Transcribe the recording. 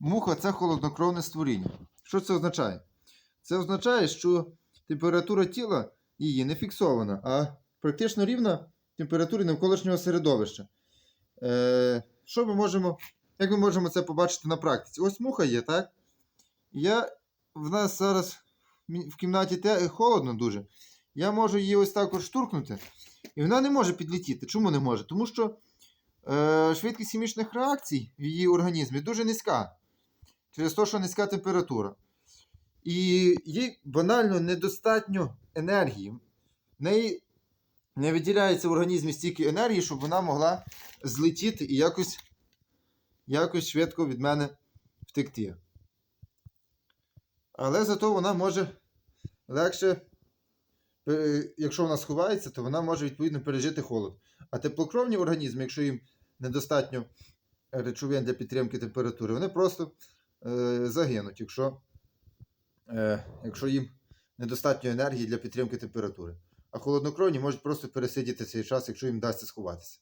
муха це холоднокровне створіння. Що це означає? Це означає, що температура тіла її не фіксована, а практично рівна температурі навколишнього середовища. Е, що ми можемо, як ми можемо це побачити на практиці? Ось муха є, так? Я, в нас зараз в кімнаті те, холодно дуже. Я можу її ось так от штуркнути, і вона не може підлетіти. Чому не може? Тому що е, швидкість хімічних реакцій в її організмі дуже низька. Через те, що низька температура. І їй банально недостатньо енергії. Неї не виділяється в організмі стільки енергії, щоб вона могла злетіти і якось, якось швидко від мене втекти. Але зато вона може легше, е, якщо вона сховається, то вона може відповідно пережити холод. А теплокровні організми, якщо їм недостатньо речовин для підтримки температури, вони просто загинуть, якщо, е, якщо їм недостатньо енергії для підтримки температури. А холоднокровні можуть просто пересидіти цей час, якщо їм вдасться сховатися.